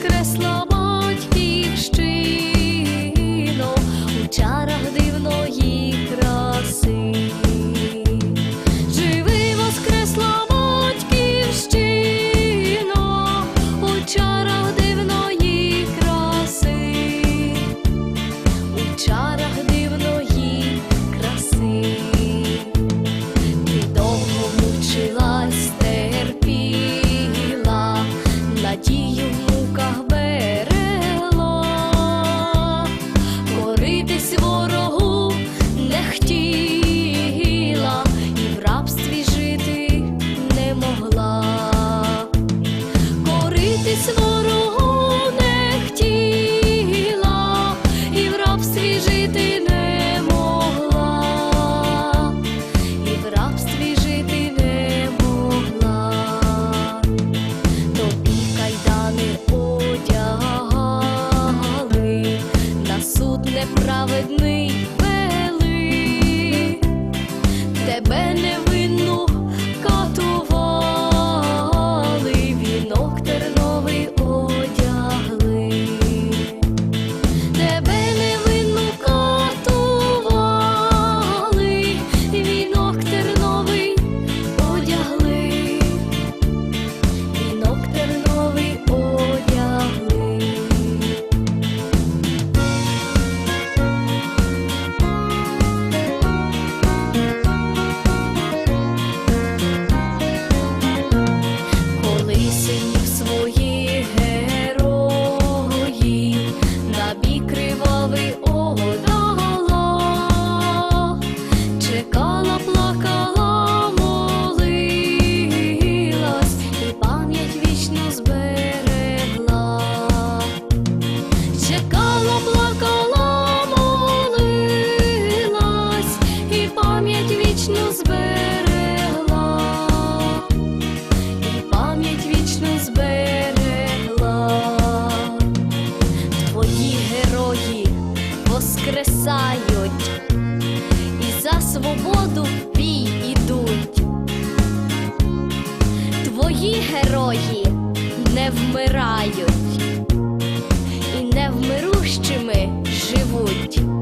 воскресла батьківщину у чар. Здаватись не хотіла, і в рабстві жити не могла, і в рабстві жити не могла, тобі кайдани одягали, на суд неправедний. Вічно зберегла і пам'ять вічно зберегла. Твої герої воскресають і за свободу бій ідуть. Твої герої не вмирають і невмирущими живуть.